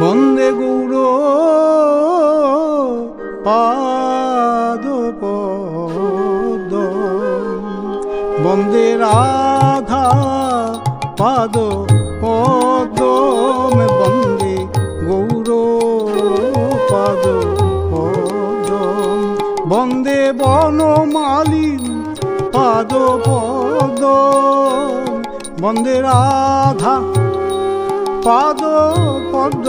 বন্দে গৌর পাদ বন্দে রাধা পাদ পদ বন্দে গৌর পাদ পদ বন্দে বনমালী পাদ পদ বন্দে রাধা পাদ পদ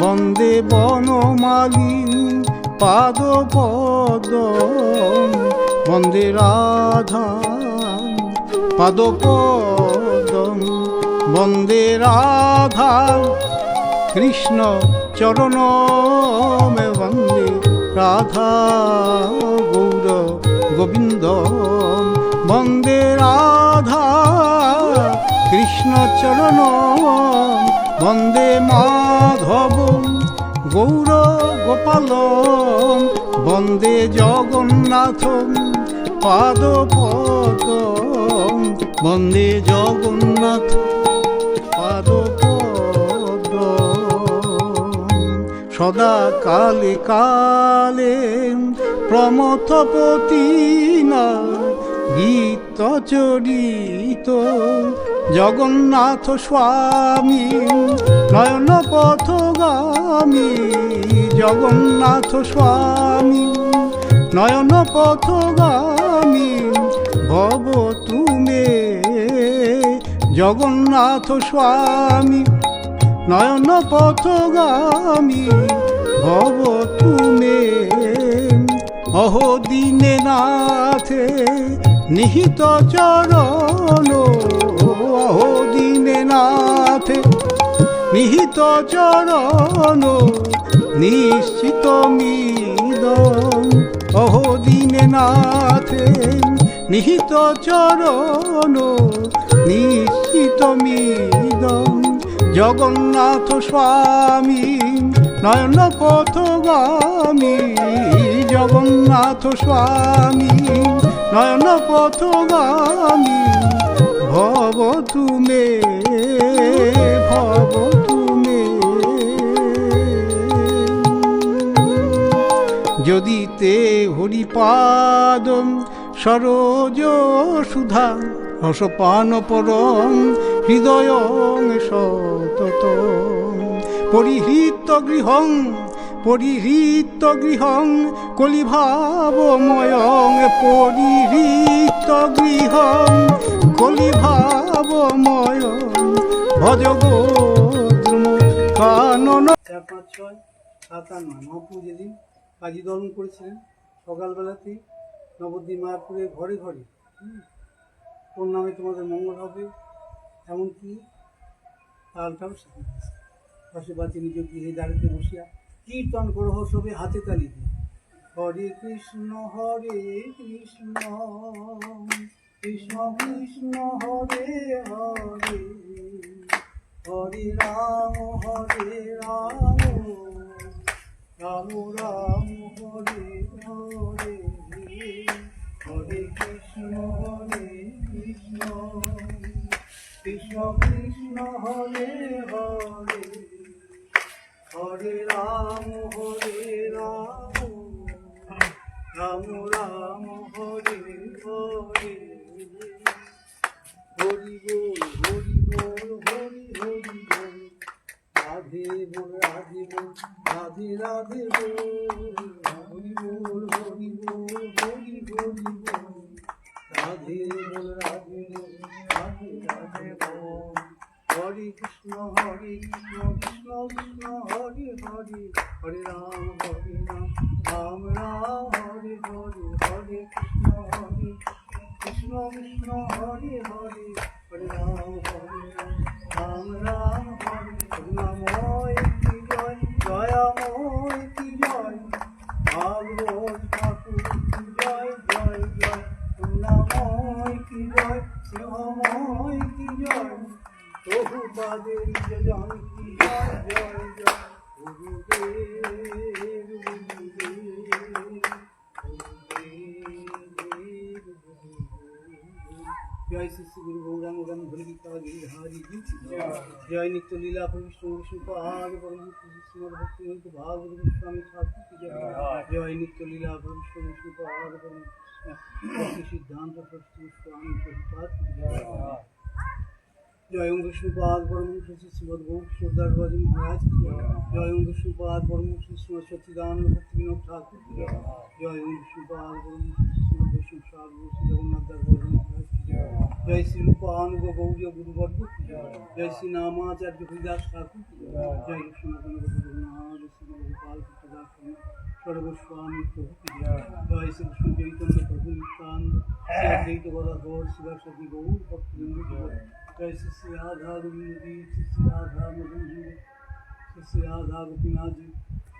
বন্দে বনমালিন, পাদ পদ বন্দে রাধা পাদ পদ বন্দে রাধা কৃষ্ণ চরণ মে বন্দে রাধা, গৌর গোবিন্দ, বন্দে রাধা কৃষ্ণ চরণ, বন্দে মাধব, গৌর গোপাল, বন্দে জগন্নাথ পাদ পদ বন্দে জগন্নাথ পাদ পদ সদা কালে কালে প্রমথপতি না গীত চরিত জগন্নাথ স্বামী, নয়ন পথগামী। জগন্নাথ স্বামী, নয়ন পথগামী, ভব তুমে। জগন্নাথ স্বামী, নয়ন পথগামী, ভব তুমে। অহো দিনে নাথে নিহিত চরণ দিনে নাথে নিহিত চরণ, নিশ্চিত মিদন অহো দিনে নিহিত চরণ, নিশ্চিত মিদন জগন্নাথ স্বামী নয়ন পথগামী জগন্নাথ স্বামী নয়ন পথগামী ভব তুমে ভব তুমে। যদি তে হরিপাদ সরোজ সুধা রসপান পরম হৃদয় সতত পরিহৃত গৃহং পরিহৃত গৃহং কলিভাবময় পরিহৃত গৃহং কলিভাবময় ভজ গোদ্রম কানন চার পাঁচ ছয়, সাত আট নয় মহাপ্রভু যেদিন কাজী দর্শন করেছিলেন, সকালবেলাতে নবদ্বীপ মায়াপুরের ঘরে ঘরে ওর নামে তোমাদের মঙ্গল হবে, এমনকি তালটাও শিখিয়েছে পাশে বাতি নিজ গৃহে দাঁড়িতে বসিয়া কীর্তন করহ সবে হাতে তালি দিয়ে। হরে কৃষ্ণ হরে কৃষ্ণ কৃষ্ণ কৃষ্ণ, হরে হরে। হরে রাম হরে রাম রাম রাম, হরে হরে। হরে কৃষ্ণ হরে কৃষ্ণ কৃষ্ণ কৃষ্ণ, হরে হরে। হরে রাম হরে রাম। রাম রাম, হরে হরে। হরি বল হরি বল, হরি হরি বল। রাধে বল রাধে বল, রাধে রাধে বল। হরি বল হরি বল, হরি হরি বল। রাধে বল রাধে বল। হরে কৃষ্ণ হরে কৃষ্ণ কৃষ্ণ কৃষ্ণ, হরে হরে হরে রাম হরে রাম রাম রাম, হরে হরে হরে কৃষ্ণ হরে কৃষ্ণ কৃষ্ণ, হরে হরে হরে রাম হরে রাম রাম রাম, হরে করুণাময় কি জয় দয়াময় কি জয়, ভাগবত ঠাকুর, কি জয় জয় জয় করুণাময় কি জয় স্নেহময় কি জয় প্রভু পাদে জয়ন্তী জয় জয় জয় গুরুদেব জয় শ্রী গুরু গৌরাঙ্গ গান ভরে গীতা গিরিহারি জয় নিত্য লীলা প্রবিষ্ণ সুপাদ পরমশ্রীমদ ভক্তি হইতে ভাগ গোস্বামী ঠাকুর জয়। নিত্য লীলা প্রবিষ্ণ সুপাদ পরম সিদ্ধান্ত স্বামী প্রভুপাত জয় বিষ্ণুপাদ পরম শ্রী শ্রীমদ গৌর সর্দারবাদী মহারাজ জয় বিষ্ণুপাদ পরম শ্রী শ্রীমদ সচ্চিদানন্দ ভক্তি বিনোদ ঠাকুর জয় বিষ্ণুপাদ পরম বৈষ্ণব সাধু শ্রী জগন্নাথ দাস মহারাজ জয়। শ্রী রূপানুগ গৌরী গুরুবর্গ জয়। শ্রী নামাচার্য হরিদাস ঠাকুর জয়। সনাতন রঘুনাথ শ্রী গোপাল কৃষ্ণদাস সর্বস্বামী প্রভু জয়। শ্রী কৃষ্ণ চৈতন্য প্রভু নিত্যানন্দ, শ্রী অদ্বৈত গদাধর শিবাসী গৌর, ভক্তবৃন্দ জয় শ্রী শ্রী রাধা গোবিন্দ শ্রী শ্রী রাধা মদন শ্রী রাধা গোপীনাথ জি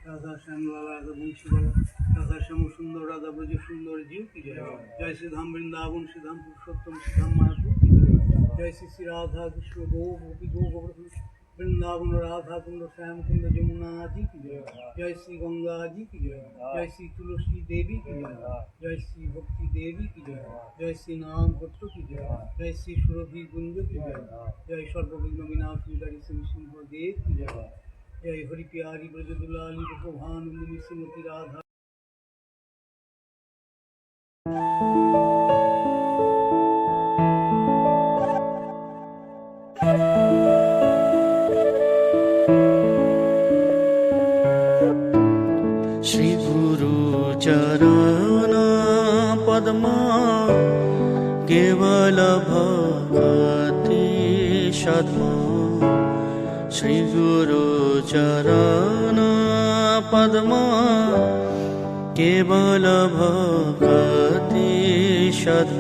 রাধা শ্যামলালা রাধা বংশীবালা রাধা শ্যাম সুন্দর রাধা ব্রজ সুন্দর জিও কি জয় জয় শ্রী ধাম বৃন্দাবন শ্রী ধাম পুরুষোত্তম শ্রী ধাম মায়াপুর জয় শ্রী শ্রী রাধা কৃষ্ণ গৌ গোপী গৌ গোবর্ধন বৃন্দাবন রাধা কুণ্ড শ্যাম কুণ্ড যমুনা জি কি জয় জয় শ্রী গঙ্গা জি কি জয় জয় শ্রী তুলসী দেবী কি জয় জয় শ্রী ভক্তি দেবী কি জয় জয় শ্রী নাম ভট্ট কি জয় জয় শ্রী সুরভি কুঞ্জ কি জয় জয় সর্ববিঘ্ন বিনাশী শ্রী সিংহ দেব কি জয় জয় হরি প্যারি ব্রজ দুলালী ভানুন্দিনী শ্রীমতী রাধা মঙ্গল ভগতি সদ্ম। শ্রী গুরু চরণ পদ্ম। কেবল ভগতি সদ্ম।